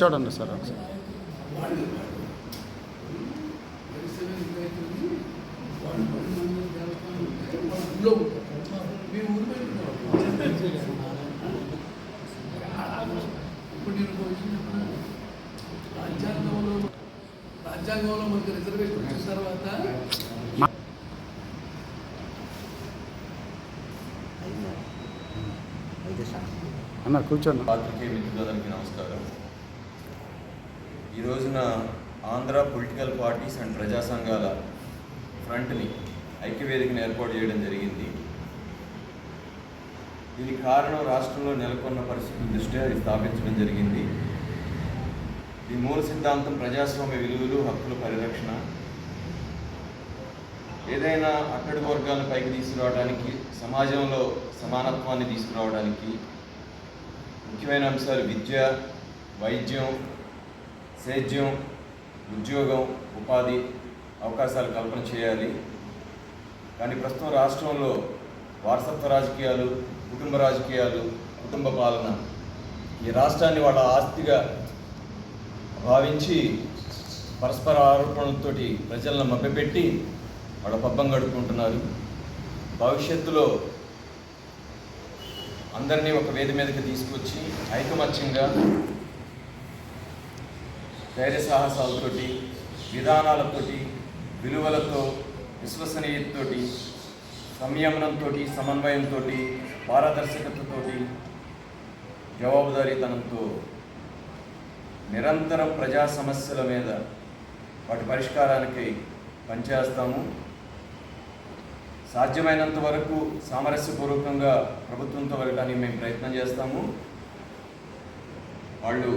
చూడండి సార్ ఒకసారి? రాజ్యాంగంలో రాజ్యాంగంలో మనకు రిజర్వేషన్ వచ్చిన తర్వాత అన్న కూర్చోండి. పాత్రికేయ మిత్రులందరికీ నమస్కారం. ఈ రోజున ఆంధ్ర పొలిటికల్ పార్టీస్ అండ్ ప్రజా సంఘాల ఫ్రంట్ని ఐక్యవేదికను ఏర్పాటు చేయడం జరిగింది. దీనికి కారణం రాష్ట్రంలో నెలకొన్న పరిస్థితుల దృష్ట్యా స్థాపించడం జరిగింది. ఈ మూల సిద్ధాంతం ప్రజాస్వామ్య విలువలు హక్కుల పరిరక్షణ. ఏదైనా అట్టడుగు వర్గాలను పైకి తీసుకురావడానికి సమాజంలో సమానత్వాన్ని తీసుకురావడానికి ముఖ్యమైన అంశాలు విద్య వైద్యం సేద్యం ఉద్యోగం ఉపాధి అవకాశాలు కల్పన చేయాలి. కానీ ప్రస్తుతం రాష్ట్రంలో వారసత్వ రాజకీయాలు కుటుంబ రాజకీయాలు కుటుంబ పాలన ఈ రాష్ట్రాన్ని వాళ్ళ ఆస్తిగా భావించి పరస్పర ఆరోపణలతోటి ప్రజలను మభ్యపెట్టి వాళ్ళ పబ్బం గడుపుకుంటున్నారు. భవిష్యత్తులో అందరినీ ఒక వేది మీదకి తీసుకొచ్చి ఐకమత్యంగా ధైర్య సాహసాలతోటి విధానాలతోటి విలువలతో విశ్వసనీయతతోటి సంయమనంతో సమన్వయంతో పారదర్శకతతోటి జవాబుదారీతనంతో నిరంతరం ప్రజా సమస్యల మీద వాటి పరిష్కారానికి పనిచేస్తాము. సాధ్యమైనంత వరకు సామరస్యపూర్వకంగా ప్రభుత్వంతో వెళ్ళడానికి మేము ప్రయత్నం చేస్తాము. వాళ్ళు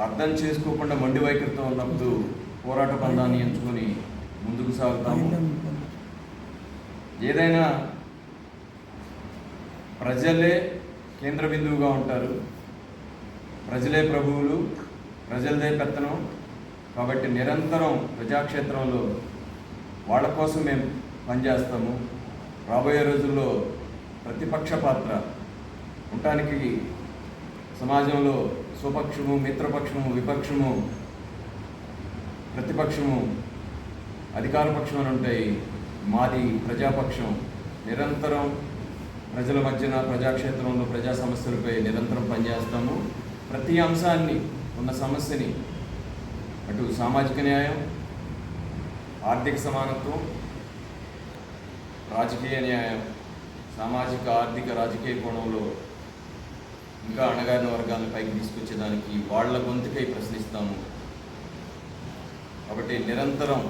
అర్థం చేసుకోకుండా మొండి వైఖరితో ఉన్నప్పుడు పోరాట బంధాన్ని ఎంచుకొని ముందుకు సాగుతాము. ఏదైనా ప్రజలే కేంద్ర బిందువుగా ఉంటారు. ప్రజలే ప్రభువులు ప్రజలదే పెత్తనం. కాబట్టి నిరంతరం ప్రజాక్షేత్రంలో వాళ్ళ కోసం మేము పనిచేస్తాము. రాబోయే రోజుల్లో ప్రతిపక్ష పాత్ర ఉండటానికి సమాజంలో స్వపక్షము మిత్రపక్షము విపక్షము ప్రతిపక్షము అధికారపక్షం అని ఉంటాయి. మాది ప్రజాపక్షం. నిరంతరం ప్రజల మధ్యన ప్రజాక్షేత్రంలో ప్రజా సమస్యలపై నిరంతరం పనిచేస్తాము. ప్రతి అంశాన్ని ఉన్న సమస్యని అటు సామాజిక న్యాయం ఆర్థిక సమానత్వం రాజకీయ న్యాయం సామాజిక ఆర్థిక రాజకీయ కోణంలో ఇంకా అణగారిన వర్గాలను పైకి తీసుకొచ్చేదానికి వాళ్ళ గొంతుకై ప్రశ్నిస్తాము కాబట్టి నిరంతరం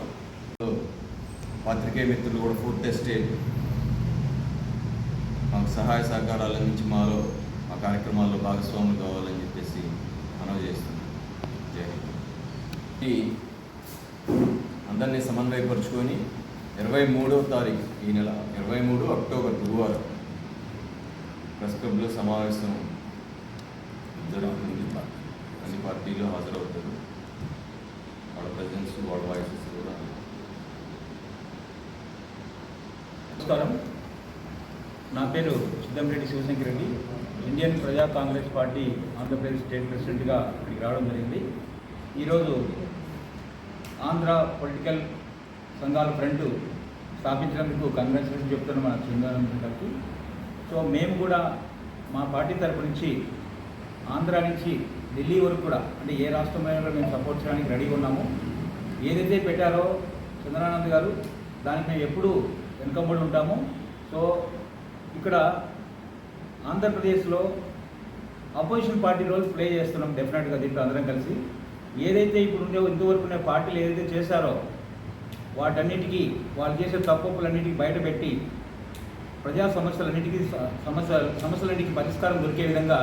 పాత్రికేయ మిత్రులు కూడా ఫుడ్ ఎస్టేట్ మాకు సహాయ సహకారాలు అందించి మాలో మా కార్యక్రమాల్లో భాగస్వాములు కావాలని చెప్పేసి మనవి చేస్తున్నాం జై హింద్. ఈ అందరినీ సమన్వయపరుచుకొని ఇరవై మూడో తారీఖు ఈ నెల ఇరవై మూడు అక్టోబర్ గురువారం ప్రెస్ క్లబ్లో సమావేశం జరుగుతుంది అన్ని పార్టీలు హాజరవుతారు. వాళ్ళ ప్రజెన్స్ వాళ్ళ వాయిసెస్ కూడా నమస్కారం. నా పేరు సిద్ధంరెడ్డి శివశంకర్ రెడ్డి. ఇండియన్ ప్రజా కాంగ్రెస్ పార్టీ ఆంధ్రప్రదేశ్ స్టేట్ ప్రెసిడెంట్గా ఇక్కడికి రావడం జరిగింది. ఈరోజు ఆంధ్ర పొలిటికల్ సంఘాల ఫ్రంట్ స్థాపించినందుకు కంగ్రాచులేషన్ చెప్తున్నాం మన చంద్రానంద గారికి సో మేము కూడా మా పార్టీ తరపు నుంచి ఆంధ్ర నుంచి ఢిల్లీ వరకు కూడా అంటే ఏ రాష్ట్రమైనా కూడా మేము సపోర్ట్ చేయడానికి రెడీగా ఉన్నాము. ఏదైతే పెట్టారో చంద్రానంద్ గారు దానికి మేము ఎప్పుడూ వెనుకబడి ఉంటాము. సో ఇక్కడ ఆంధ్రప్రదేశ్లో అపోజిషన్ పార్టీ రోల్ ప్లే చేస్తున్నాం డెఫినెట్గా దీంట్లో అందరం కలిసి. ఏదైతే ఇప్పుడు ఉండే ఇంతవరకు ఉన్న పార్టీలు ఏదైతే చేశారో వాటన్నిటికీ వాళ్ళు చేసే తప్పులన్నిటికీ బయటపెట్టి ప్రజా సమస్యలన్నిటికీ సమస్య సమస్యలన్నిటికీ పరిష్కారం దొరికే విధంగా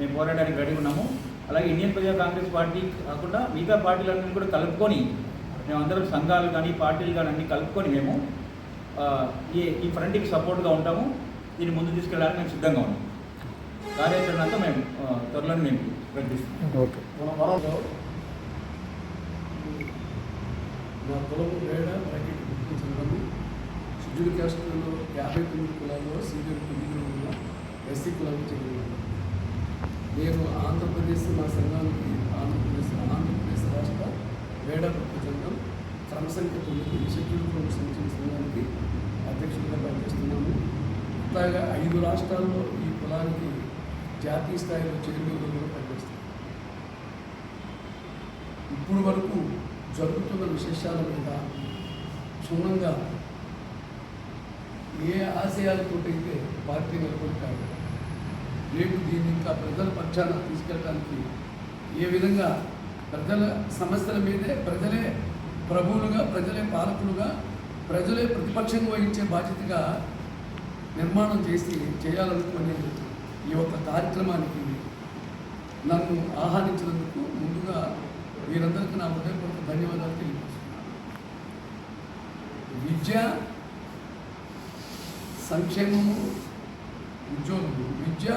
మేము పోరాటానికి రెడీ ఉన్నాము. అలాగే ఇండియన్ ప్రజా కాంగ్రెస్ పార్టీ కాకుండా మిగతా పార్టీలన్నీ కూడా కలుపుకొని మేము అందరం సంఘాలు కానీ పార్టీలు కానీ అన్ని కలుపుకొని మేము ఆ, ఈ ఈ ఫ్రంట్కి సపోర్ట్గా ఉంటాము. దీన్ని ముందు తీసుకెళ్ళడానికి మేము సిద్ధంగా ఉన్నాం. కార్యాచరణ అంతా మేము త్వరలోనే మేము ప్రకటిస్తాం ఓకే. నా కులము వేడ బ్రాకెట్ గుర్తించడం షెడ్యూల్ క్యాస్టులలో యాభై తొమ్మిది కులాల్లో సీనియర్ తొమ్మిది ఎస్సీ కులానికి చెందిన నేను ఆంధ్రప్రదేశ్ మా సంఘానికి ఆంధ్రప్రదేశ్ ఆంధ్రప్రదేశ్ రాష్ట్ర వేడ సంఘం క్రమసంఖ్య తొమ్మిది షెడ్యూల్ కులం సంక్షేమ సంఘానికి అధ్యక్షుడిగా పనిచేస్తున్నాను అట్లాగే ఐదు రాష్ట్రాల్లో ఈ కులానికి జాతీయ స్థాయిలో చైర్మన్గా కూడా పనిచేస్తున్నాను ఇప్పుడు వరకు జరుగుతున్న విశేషాల మీద క్షుణ్ణంగా ఏ ఆశయాలతోటైతే పార్టీ నెలకొల్పారు రేపు దీన్ని ఇంకా ప్రజల పక్షాన తీసుకెళ్ళడానికి ఏ విధంగా ప్రజల సమస్యల మీదే ప్రజలే ప్రభువులుగా ప్రజలే పాలకులుగా ప్రజలే ప్రతిపక్షంగా వహించే బాధ్యతగా నిర్మాణం చేసి చేయాలనుకునే ఈ యొక్క కార్యక్రమానికి నన్ను ఆహ్వానించినందుకు ముందుగా వీరందరికీ నా హృదయపూర్వక ధన్యవాదాలు తెలియజేస్తున్నాను. విద్య సంక్షేమము ఉద్యోగము విద్య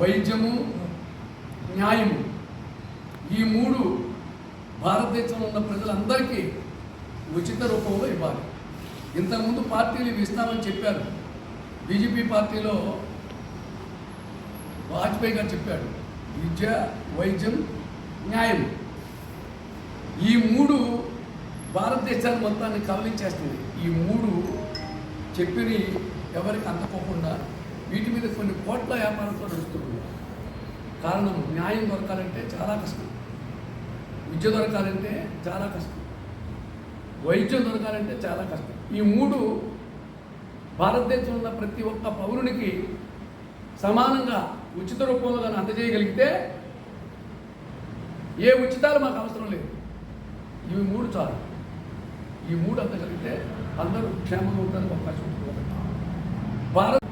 వైద్యము న్యాయము. ఈ మూడు భారతదేశంలో ఉన్న ప్రజలందరికీ ఉచిత రూపంలో ఇవ్వాలి. ఇంతకుముందు పార్టీలు ఇవి ఇస్తామని చెప్పారు. బీజేపీ పార్టీలో వాజ్పేయి గారు చెప్పాడు విద్య వైద్యం న్యాయం. ఈ మూడు భారతదేశాన్ని మొత్తాన్ని కవలించేస్తుంది ఈ మూడు చెప్పినవి ఎవరికి అందకోకుండా వీటి మీద కొన్ని కోట్ల వ్యాపారంతో నడుస్తుంది కారణం న్యాయం దొరకాలంటే చాలా కష్టం. విద్య దొరకాలంటే చాలా కష్టం. వైద్యం దొరకాలంటే చాలా కష్టం. ఈ మూడు భారతదేశంలో ఉన్న ప్రతి ఒక్క పౌరునికి సమానంగా ఉచిత రూపంలో కానీ అందజేయగలిగితే ఏ ఉచితాలు మాకు అవసరం లేదు. ఇవి మూడు చాలు. ఈ మూడు అందగలిగితే అందరూ క్షేమంగా ఉండడానికి అవకాశం ఉంటుంది భారత్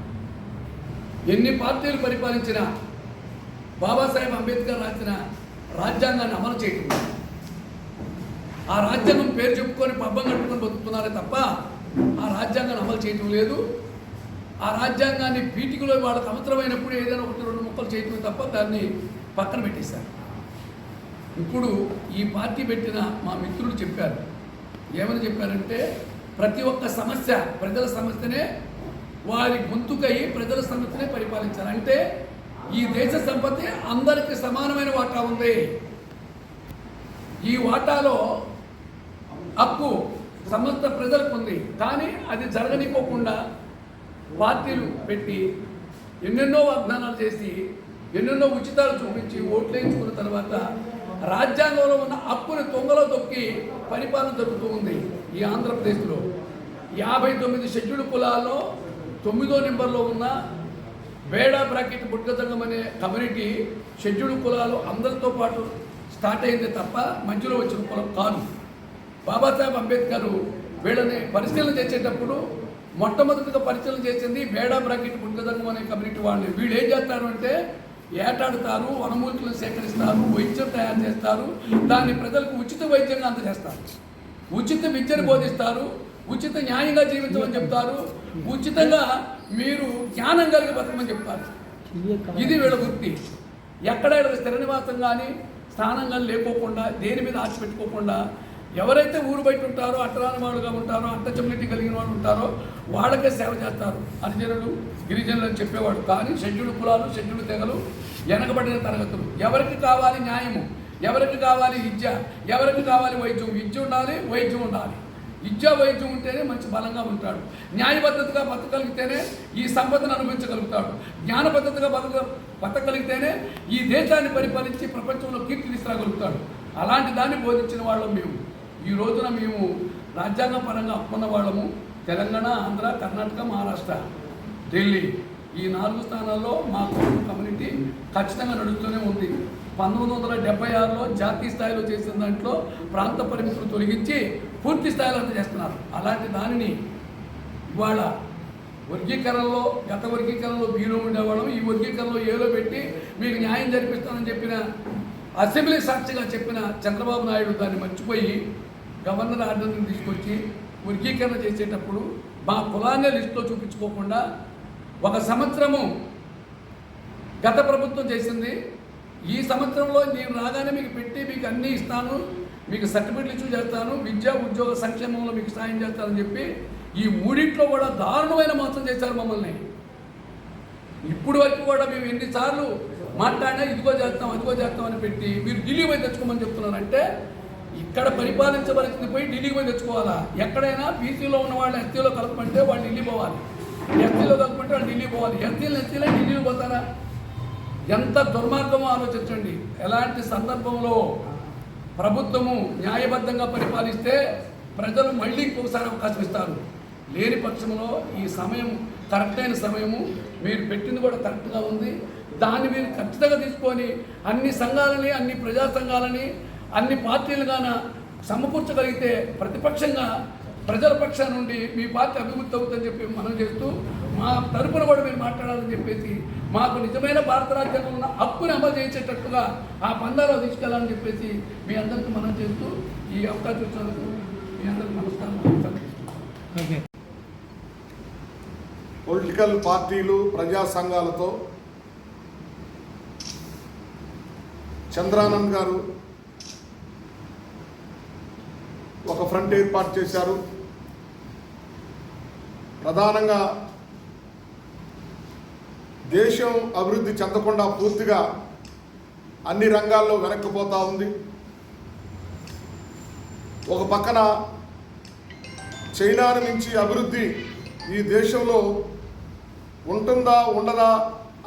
ఎన్ని పార్టీలు పరిపాలించినా బాబాసాహెబ్ అంబేద్కర్ రాసిన రాజ్యాంగాన్ని అమలు చేయటం లేదు. ఆ రాజ్యాంగం పేరు చెప్పుకొని పబ్బం కట్టుకొని బతుకుతున్నారే తప్ప ఆ రాజ్యాంగాన్ని అమలు చేయటం లేదు. ఆ రాజ్యాంగాన్ని పీటికలో వాళ్ళకి అవసరమైనప్పుడు ఏదైనా ఒకటి రెండు ముక్కలు చేయటం తప్ప దాన్ని పక్కన పెట్టేశారు. ఇప్పుడు ఈ పార్టీ పెట్టిన మా మిత్రులు చెప్పారు. ఏమని చెప్పారంటే ప్రతి ఒక్క సమస్య ప్రజల సమస్యనే వారి గొంతుకై ప్రజల సమస్యనే పరిపాలించాలి. అంటే ఈ దేశ సంపత్తి అందరికీ సమానమైన వాటా ఉంది. ఈ వాటాలో హక్కు సమస్త ప్రజలకు ఉంది. కానీ అది జరగనిపోకుండా పార్టీలు పెట్టి ఎన్నెన్నో వాగ్దానాలు చేసి ఎన్నెన్నో ఉచితాలు చూపించి ఓట్లు వేయించుకున్న తర్వాత రాజ్యాంగంలో ఉన్న హక్కుని తొంగలో తొక్కి పరిపాలన జరుగుతూ ఉంది. ఈ ఆంధ్రప్రదేశ్లో యాభై తొమ్మిది షెడ్యూల్ కులాల్లో తొమ్మిదో నెంబర్లో ఉన్న బేడా బ్రాకెట్ బుడ్గతంగం అనే కమ్యూనిటీ షెడ్యూల్ కులాలు అందరితో పాటు స్టార్ట్ అయింది తప్ప మధ్యలో వచ్చిన కులం కాదు. బాబాసాహెబ్ అంబేద్కర్ వీళ్ళని పరిశీలన చేసేటప్పుడు మొట్టమొదటిగా పరిశీలన చేసింది బేడా బ్రాకెట్ బుడ్గతంగం అనే కమ్యూనిటీ వాళ్ళని వీళ్ళు ఏం చేస్తారు అంటే ఏటాడుతారు వనమూలికలను సేకరిస్తారు వైద్యం తయారు చేస్తారు దాన్ని ప్రజలకు ఉచిత వైద్యంగా అందజేస్తారు. ఉచిత విద్యను బోధిస్తారు ఉచిత న్యాయంగా జీవించమని చెప్తారు ఉచితంగా మీరు జ్ఞానం కలిగి బతకమని చెప్తారు. ఇది వీళ్ళ వృత్తి. ఎక్కడ స్థిర నివాసం కానీ స్థానం కానీ లేకోకుండా దేని మీద ఆశ పెట్టుకోకుండా ఎవరైతే ఊరు బయట ఉంటారో అట్టరాని వాళ్ళుగా ఉంటారో అట్ట కలిగిన వాళ్ళు ఉంటారో వాళ్ళకే సేవ చేస్తారు. హరిజనులు గిరిజనులు అని చెప్పేవాడు. కానీ షెడ్యూల్ కులాలు షెడ్యూల్ తెగలు వెనకబడిన తరగతులు. ఎవరికి కావాలి న్యాయము? ఎవరికి కావాలి విద్య? ఎవరికి కావాలి వైద్యం? విద్య ఉండాలి వైద్యం ఉండాలి. విద్య వైద్యం ఉంటేనే మంచి బలంగా ఉంటాడు. న్యాయబద్ధతగా బతకగలిగితేనే ఈ సంపదను అనుభవించగలుగుతాడు. జ్ఞానబద్ధతగా బతక బతకగలిగితేనే ఈ దేశాన్ని పరిపాలించి ప్రపంచంలో కీర్తి అలాంటి దాన్ని బోధించిన వాళ్ళం మేము. ఈ రోజున మేము రాజ్యాంగ పరంగా అప్పున్న వాళ్ళము. తెలంగాణ ఆంధ్ర కర్ణాటక మహారాష్ట్ర ఢిల్లీ ఈ నాలుగు స్థానాల్లో మా కుటుంబ కమ్యూనిటీ ఖచ్చితంగా నడుస్తూనే ఉంది. పంతొమ్మిది వందల డెబ్బై ఆరులో జాతీయ స్థాయిలో చేసిన దాంట్లో ప్రాంత పరిమితులు తొలగించి పూర్తి స్థాయిలో చేస్తున్నారు అలాంటి దానిని ఇవాళ వర్గీకరణలో గత వర్గీకరణలో బీలో ఉండేవాళ్ళం. ఈ వర్గీకరణలో ఏలో పెట్టి మీకు న్యాయం జరిపిస్తానని చెప్పిన అసెంబ్లీ సాక్షిగా చెప్పిన చంద్రబాబు నాయుడు దాన్ని మర్చిపోయి గవర్నర్ ఆర్డర్ని తీసుకొచ్చి వర్గీకరణ చేసేటప్పుడు మా కులాన్ని లిస్టులో చూపించుకోకుండా ఒక సంవత్సరము గత ప్రభుత్వం చేసింది. ఈ సంవత్సరంలో నేను రాగానే మీకు పెట్టి మీకు అన్నీ ఇస్తాను. మీకు సర్టిఫికెట్లు ఇచ్చి చేస్తాను. విద్యా ఉద్యోగ సంక్షేమంలో మీకు సాయం చేస్తానని చెప్పి ఈ మూడింట్లో కూడా దారుణమైన మోసం చేశారు మమ్మల్ని. ఇప్పుడు వరకు కూడా మేము ఎన్నిసార్లు మాట్లాడినా ఇదిగో చేస్తాం అదిగో చేస్తాం అని పెట్టి మీరు ఢిల్లీ పోయి తెచ్చుకోమని చెప్తున్నారంటే ఇక్కడ పరిపాలించవలసింది పోయి ఢిల్లీకి పోయి తెచ్చుకోవాలా? ఎక్కడైనా బీసీలో ఉన్న వాళ్ళని ఎస్టీలో కలపమంటే వాళ్ళు ఢిల్లీ పోవాలి. ఎస్టీలో కలపమంటే వాళ్ళు ఢిల్లీ పోవాలి. ఎస్టీలు ఎస్టీలే ఢిల్లీకి పోతారా? ఎంత దుర్మార్గమో ఆలోచించండి. ఎలాంటి సందర్భంలో ప్రభుత్వము న్యాయబద్ధంగా పరిపాలిస్తే ప్రజలు మళ్ళీ ఇంకొకసారి అవకాశం ఇస్తారు. లేని పక్షంలో ఈ సమయం కరెక్ట్ అయిన సమయము మీరు పెట్టింది కూడా కరెక్ట్గా ఉంది. దాన్ని మీరు ఖచ్చితంగా తీసుకొని అన్ని సంఘాలని అన్ని ప్రజా సంఘాలని అన్ని పార్టీలుగాన సమకూర్చగలిగితే ప్రతిపక్షంగా ప్రజల పక్షాన నుండి మీ పార్టీ అభివృద్ధి అవుతుందని చెప్పి మనం చేస్తూ మా తరపున కూడా మీరు మాట్లాడాలని చెప్పేసి మాకు నిజమైన భారత రాజ్యాంగం ఉన్న హక్కుని అమలు చేసేటట్టుగా ఆ పందాలో తీసుకెళ్ళాలని చెప్పేసి మీ అందరికీ మనం చేస్తూ ఈ అవకాశం ఇచ్చినందుకు మీ అందరికీ నమస్కారం. పొలిటికల్ పార్టీలు ప్రజా సంఘాలతో చంద్రానంద్ గారు ఒక ఫ్రంట్ ఏర్పాటు చేశారు ప్రధానంగా దేశం అభివృద్ధి చెందకుండా పూర్తిగా అన్ని రంగాల్లో వెనక్కిపోతూ ఉంది. ఒక పక్కన చైనాను మించి అభివృద్ధి ఈ దేశంలో ఉంటుందా ఉండదా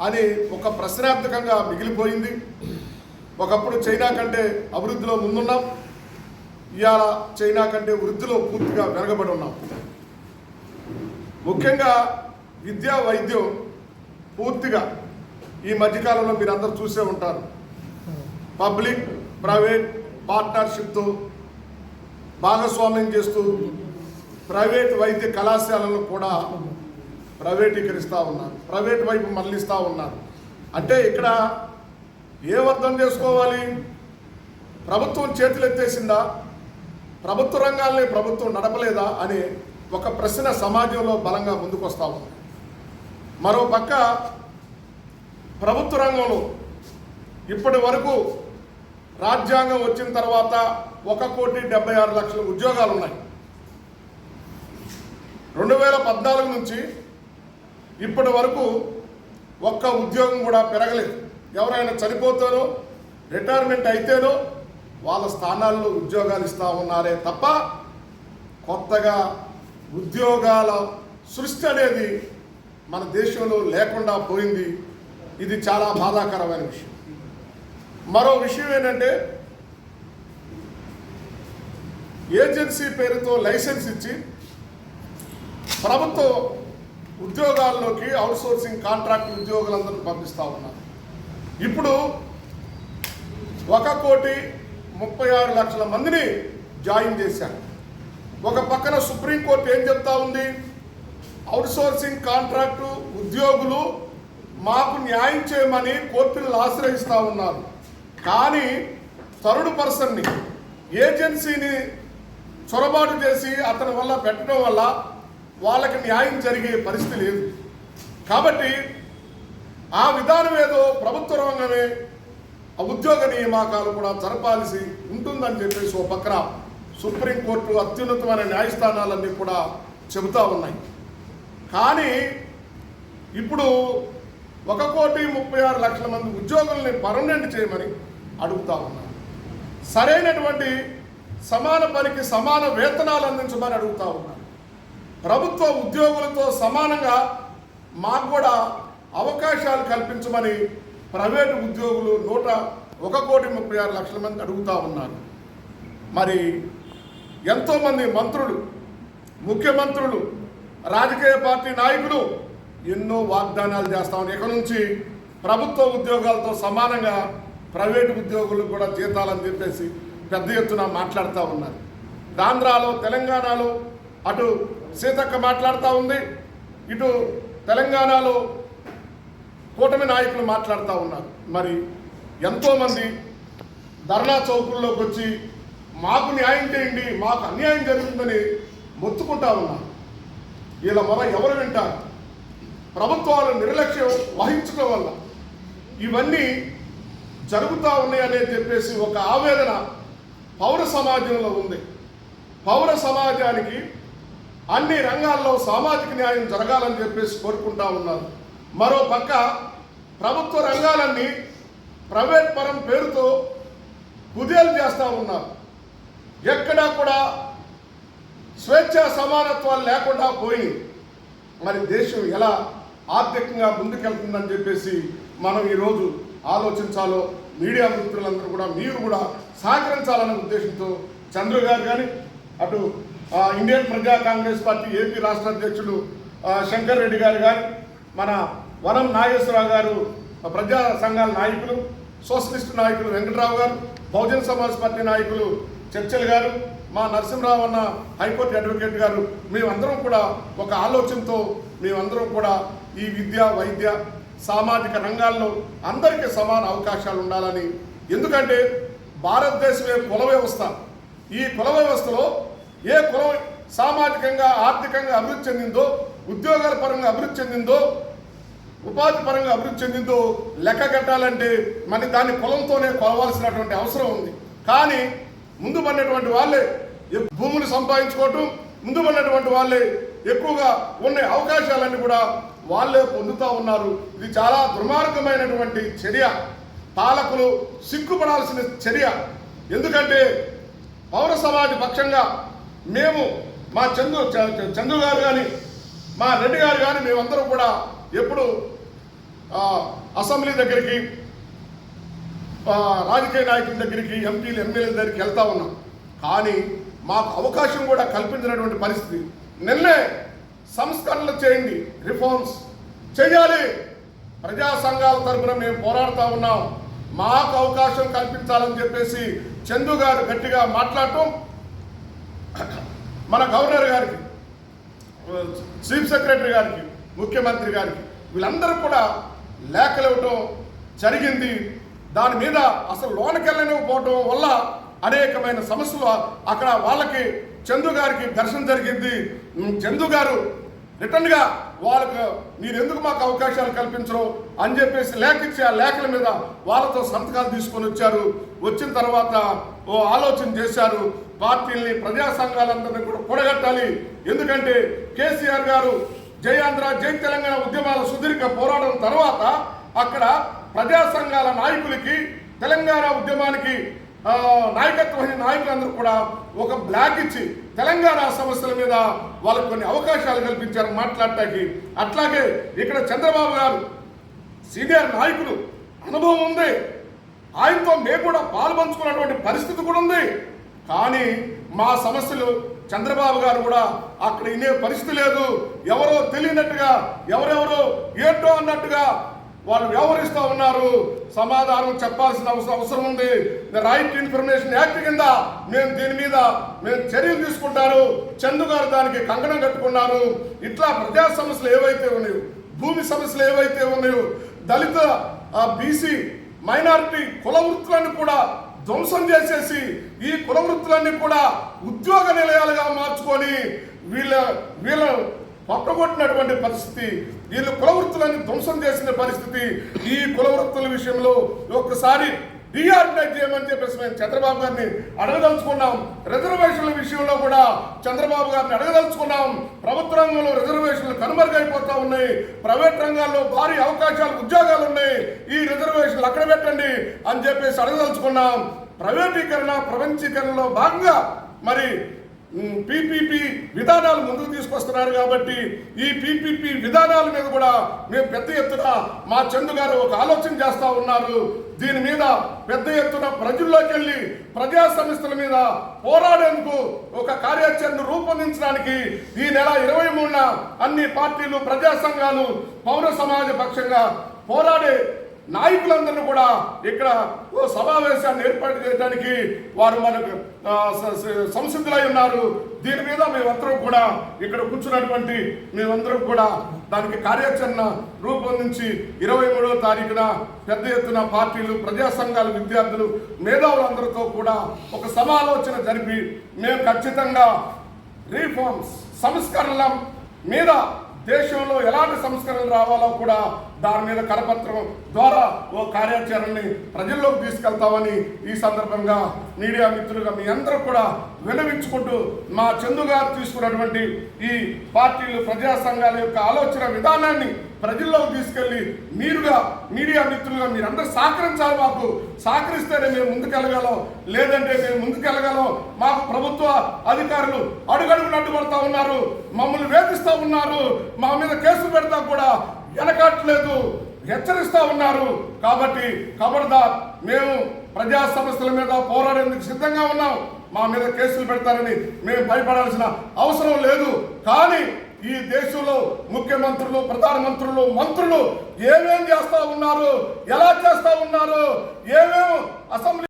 అని ఒక ప్రశ్నార్థకంగా మిగిలిపోయింది. ఒకప్పుడు చైనా కంటే అభివృద్ధిలో ముందున్నాం. ఇవాళ చైనా కంటే వృద్ధిలో పూర్తిగా వెనకబడి ఉన్నాం. ముఖ్యంగా విద్యా వైద్యం పూర్తిగా ఈ మధ్యకాలంలో మీరు అందరూ చూసే ఉంటారు. పబ్లిక్ ప్రైవేట్ పార్ట్నర్షిప్తో భాగస్వామ్యం చేస్తూ ప్రైవేట్ వైద్య కళాశాలలు కూడా ప్రైవేటీకరిస్తూ ఉన్నారు. ప్రైవేట్ వైపు మళ్ళిస్తూ ఉన్నారు. అంటే ఇక్కడ ఏం అర్థం చేసుకోవాలి? ప్రభుత్వం చేతులు ఎత్తేసిందా ప్రభుత్వ రంగాల్ని ప్రభుత్వం నడపలేదా? అనే ఒక ప్రశ్న సమాజంలో బలంగా ముందుకొస్తా ఉంది మరో పక్క ప్రభుత్వ రంగంలో ఇప్పటి వరకు రాజ్యాంగం వచ్చిన తర్వాత ఒక కోటి డెబ్బై ఆరు లక్షల ఉద్యోగాలు ఉన్నాయి. రెండు వేల పద్నాలుగు నుంచి ఇప్పటి వరకు ఒక్క ఉద్యోగం కూడా పెరగలేదు. ఎవరైనా చనిపోతేనో రిటైర్మెంట్ అయితేనో వాళ్ళ స్థానాల్లో ఉద్యోగాలు ఇస్తూ ఉన్నారే తప్ప కొత్తగా ఉద్యోగాల సృష్టి అనేది మన దేశంలో లేకుండా పోయింది. ఇది చాలా బాధాకరమైన విషయం. మరో విషయం ఏంటంటే ఏజెన్సీ పేరుతో లైసెన్స్ ఇచ్చి ప్రభుత్వ ఉద్యోగాల్లోకి అవుట్సోర్సింగ్ కాంట్రాక్ట్ ఉద్యోగులందరూ పంపిస్తూ ఉన్నారు. ఇప్పుడు ఒక కోటి ముప్పై ఆరు లక్షల మందిని జాయిన్ చేశారు. ఒక పక్కన సుప్రీంకోర్టు ఏం చెప్తా ఉంది? అవుట్సోర్సింగ్ కాంట్రాక్టు ఉద్యోగులు మాకు న్యాయం చేయమని కోర్టులను ఆశ్రయిస్తూ ఉన్నారు. కానీ థర్డ్ పర్సన్ని ఏజెన్సీని చొరబాటు చేసి అతని వల్ల పెట్టడం వల్ల వాళ్ళకి న్యాయం జరిగే పరిస్థితి లేదు. కాబట్టి ఆ విధానం ఏదో ప్రభుత్వ రంగమే ఆ ఉద్యోగ నియామకాలు కూడా జరపాల్సి ఉంటుందని చెప్పేసి ఓ పక్కన సుప్రీంకోర్టు అత్యున్నతమైన న్యాయస్థానాలన్నీ కూడా చెబుతా ఉన్నాయి. కానీ ఇప్పుడు ఒక కోటి ముప్పై ఆరు లక్షల మంది ఉద్యోగుల్ని పర్మనెంట్ చేయమని అడుగుతా ఉన్నారు సరైనటువంటి సమాన పనికి సమాన వేతనాలు అందించమని అడుగుతా ఉన్నారు ప్రభుత్వ ఉద్యోగులతో సమానంగా మాకు కూడా అవకాశాలు కల్పించమని ప్రైవేటు ఉద్యోగులు నూట ఒక కోటి ముప్పై ఆరు లక్షల మంది అడుగుతా ఉన్నారు. మరి ఎంతోమంది మంత్రులు ముఖ్యమంత్రులు రాజకీయ పార్టీ నాయకులు ఎన్నో వాగ్దానాలు చేస్తా ఉన్నారు. ఇక నుంచి ప్రభుత్వ ఉద్యోగాలతో సమానంగా ప్రైవేటు ఉద్యోగులు కూడా జీతాలని చెప్పేసి పెద్ద ఎత్తున మాట్లాడుతూ ఉన్నారు. ఆంధ్రాలో తెలంగాణలో అటు సీతక్క మాట్లాడుతూ ఉంది ఇటు తెలంగాణలో కూటమి నాయకులు మాట్లాడుతూ ఉన్నారు. మరి ఎంతోమంది ధర్నా చౌకుల్లోకి వచ్చి మాకు న్యాయం చేయండి మాకు అన్యాయం జరుగుతుందని మొత్తుకుంటా ఉన్నారు వీళ్ళ మొర ఎవరు వింటారు? ప్రభుత్వాలు నిర్లక్ష్యం వహించడం వల్ల. ఇవన్నీ జరుగుతూ ఉన్నాయనే చెప్పేసి ఒక ఆవేదన పౌర సమాజంలో ఉంది. పౌర సమాజానికి అన్ని రంగాల్లో సామాజిక న్యాయం జరగాలని చెప్పేసి కోరుకుంటా ఉన్నారు. మరో పక్క ప్రభుత్వ రంగాలన్నీ ప్రైవేట్ పరం పేరుతో కుదేలు చేస్తూ ఉన్నారు. ఎక్కడా కూడా స్వేచ్ఛ సమానత్వాలు లేకుండా పోయి మరి దేశం ఎలా ఆర్థికంగా ముందుకెళ్తుందని చెప్పేసి మనం ఈరోజు ఆలోచించాలో మీడియా మిత్రులందరూ కూడా మీరు కూడా సహకరించాలనే ఉద్దేశంతో చంద్రు గారు కానీ అటు ఇండియన్ ప్రజా కాంగ్రెస్ పార్టీ ఏపీ రాష్ట్ర అధ్యక్షుడు శంకర్ రెడ్డి గారు కానీ మన వనం నాగేశ్వరరావు గారు ప్రజా సంఘాల నాయకులు సోషలిస్ట్ నాయకులు వెంకటరావు గారు బహుజన సమాజ్ పార్టీ నాయకులు చర్చల్ గారు మా నరసింహరావు అన్న హైకోర్టు అడ్వకేట్ గారు మేమందరం కూడా ఒక ఆలోచనతో మేమందరం కూడా ఈ విద్య వైద్య సామాజిక రంగాల్లో అందరికీ సమాన అవకాశాలు ఉండాలని. ఎందుకంటే భారతదేశమే కుల వ్యవస్థ. ఈ కుల వ్యవస్థలో ఏ కులం సామాజికంగా ఆర్థికంగా అభివృద్ధి చెందిందో ఉద్యోగాల పరంగా అభివృద్ధి చెందిందో ఉపాధి పరంగా అభివృద్ధి చెందిందో లెక్క కట్టాలంటే మరి దాన్ని కులంతోనే కొలవాల్సినటువంటి అవసరం ఉంది. కానీ ముందు పడినటువంటి వాళ్ళే భూములు సంపాదించుకోవటం ముందు పడినటువంటి వాళ్ళే ఎక్కువగా ఉన్న అవకాశాలన్నీ కూడా వాళ్ళే పొందుతూ ఉన్నారు. ఇది చాలా దుర్మార్గమైనటువంటి చర్య. పాలకులు సిగ్గుపడాల్సిన చర్య. ఎందుకంటే పౌర సమాజ పక్షంగా మేము మా చందు చ- చందు గారు కానీ మా రెడ్డి గారు కానీ మేమందరం కూడా ఎప్పుడు అసెంబ్లీ దగ్గరికి రాజకీయ నాయకుల దగ్గరికి ఎంపీలు ఎమ్మెల్యేల దగ్గరికి వెళ్తా ఉన్నాం. కానీ మాకు అవకాశం కూడా కల్పించినటువంటి పరిస్థితి. నిన్నే సంస్కరణలు చేయండి రిఫార్మ్స్ చేయాలి. ప్రజా సంఘాల తరఫున మేము పోరాడుతూ ఉన్నాం. మాకు అవకాశం కల్పించాలని చెప్పేసి చందు గారు గట్టిగా మాట్లాడటం మన గవర్నర్ గారికి చీఫ్ సెక్రటరీ గారికి ముఖ్యమంత్రి గారికి వీళ్ళందరూ కూడా లేఖలు ఇవ్వటం జరిగింది. దాని మీద అసలు లోనకెళ్ళనివ్వకపోవటం వల్ల అనేకమైన సమస్యలు అక్కడ వాళ్ళకి చందు గారికి ఘర్షణ జరిగింది. చందు గారు రిటర్న్గా వాళ్ళకు మీరు ఎందుకు మాకు అవకాశాలు కల్పించరు? అని చెప్పేసి లేఖ ఇచ్చి ఆ లేఖల మీద వాళ్ళతో సంతకాలు తీసుకొని వచ్చారు. వచ్చిన తర్వాత ఓ ఆలోచన చేశారు. పార్టీల్ని ప్రజా సంఘాలందరినీ కూడా కూడగట్టాలి. ఎందుకంటే కేసీఆర్ గారు జై ఆంధ్ర జై తెలంగాణ ఉద్యమాల సుదీర్ఘ పోరాటం తర్వాత అక్కడ ప్రజా సంఘాల నాయకులకి తెలంగాణ ఉద్యమానికి నాయకత్వం నాయకులందరూ కూడా ఒక బ్లాక్ ఇచ్చి తెలంగాణ సమస్యల మీద వాళ్ళకు కొన్ని అవకాశాలు కల్పించారు మాట్లాడటానికి అట్లాగే ఇక్కడ చంద్రబాబు గారు సీనియర్ నాయకులు అనుభవం ఉంది. ఆయనతో మేము కూడా పాల్పంచుకున్నటువంటి పరిస్థితి కూడా ఉంది. కానీ మా సమస్యలు చంద్రబాబు గారు కూడా అక్కడ ఇనే పరిస్థితి లేదు. ఎవరో తెలియనట్టుగా ఎవరెవరో ఏంటో అన్నట్టుగా వాళ్ళు వ్యవహరిస్తూ ఉన్నారు. సమాధానం చెప్పాల్సిన అవసరం అవసరం ఉంది. రైట్ ఇన్ఫర్మేషన్ యాక్ట్ కింద మేము దీని మీద మేము చర్యలు తీసుకుంటారు. చందు గారు దానికి కంకణం కట్టుకున్నారు. ఇట్లా ప్రజా సమస్యలు ఏవైతే ఉన్నాయో భూమి సమస్యలు ఏవైతే ఉన్నాయో దళిత బీసీ మైనారిటీ కుల వృత్తులను కూడా ధ్వంసం చేసేసి ఈ కుల వృత్తులన్నీ కూడా ఉద్యోగ నిలయాలుగా మార్చుకొని వీళ్ళ వీళ్ళ పట్టగొట్టినటువంటి పరిస్థితి వీళ్ళు కుల ధ్వంసం చేసిన పరిస్థితి ఈ కులవృత్తుల విషయంలో ఒక్కసారి రీఆర్గనైజ్ చేయమని చెప్పేసి మేము చంద్రబాబు గారిని అడగదలుచుకున్నాం. రిజర్వేషన్ల విషయంలో కూడా చంద్రబాబు గారిని అడగదలుచుకున్నాం. ప్రభుత్వ రంగంలో రిజర్వేషన్లు కనుమరుగైపోతా ఉన్నాయి. ప్రైవేట్ రంగాల్లో భారీ అవకాశాలు ఉద్యోగాలు ఉన్నాయి. ఈ రిజర్వేషన్లు అక్కడ పెట్టండి అని చెప్పేసి అడగదలుచుకున్నాం. ప్రైవేటీకరణ ప్రపంచీకరణలో భాగంగా మరి పీపీపీ విధానాలు ముందుకు తీసుకొస్తున్నారు కాబట్టి ఈ పీపీపీ విధానాల మీద కూడా మేము పెద్ద ఎత్తున మా చందు గారు ఒక ఆలోచన చేస్తూ ఉన్నారు. దీని మీద పెద్ద ఎత్తున ప్రజల్లోకి వెళ్ళి ప్రజా సంస్థల మీద పోరాడేందుకు ఒక కార్యాచరణ రూపొందించడానికి ఈ నెల ఇరవై మూడున అన్ని పార్టీలు ప్రజా సంఘాలు పౌర సమాజ పక్షంగా పోరాడే నాయకులందరూ కూడా ఇక్కడ ఓ సమావేశాన్ని ఏర్పాటు చేయడానికి వారు మనకు సంసిద్ధులై ఉన్నారు. దీని మీద మేమందరం కూడా ఇక్కడ కూర్చున్నటువంటి మేమందరం కూడా దానికి కార్యాచరణ రూపొందించి ఇరవై మూడవ తారీఖున పెద్ద ఎత్తున పార్టీలు ప్రజా సంఘాలు విద్యార్థులు మేధావులందరితో కూడా ఒక సమాలోచన జరిపి మేము ఖచ్చితంగా రీఫార్మ్స్ సంస్కరణల మీద దేశంలో ఎలాంటి సంస్కరణలు రావాలో కూడా దాని మీద కరపత్రం ద్వారా ఓ కార్యాచరణని ప్రజల్లోకి తీసుకెళ్తామని ఈ సందర్భంగా మీడియా మిత్రులుగా మీ అందరూ కూడా వినవించుకుంటూ మా చందు గారు తీసుకున్నటువంటి ఈ పార్టీలు ప్రజా సంఘాల యొక్క ఆలోచన విధానాన్ని ప్రజల్లోకి తీసుకెళ్ళి మీరుగా మీడియా మిత్రులుగా మీరందరూ సహకరించాలి మాకు. సహకరిస్తేనే మేము ముందుకెళ్ళగలం. లేదంటే మేము ముందుకెళ్ళగలం. మాకు ప్రభుత్వ అధికారులు అడుగడుగు అడ్డుపడతా ఉన్నారు. మమ్మల్ని వేధిస్తూ ఉన్నారు. మా మీద కేసులు పెడతా కూడా వెనకట్లేదు హెచ్చరిస్తా ఉన్నారు. కాబట్టి ఖబర్దార్ మేము ప్రజా సమస్యల మీద పోరాడేందుకు సిద్ధంగా ఉన్నాం. మా మీద కేసులు పెడతారని మేము భయపడాల్సిన అవసరం లేదు. కానీ ఈ దేశంలో ముఖ్యమంత్రులు ప్రధానమంత్రులు మంత్రులు ఏమేం చేస్తా ఉన్నారు? ఎలా చేస్తా ఉన్నారు? ఏమేం అసెంబ్లీ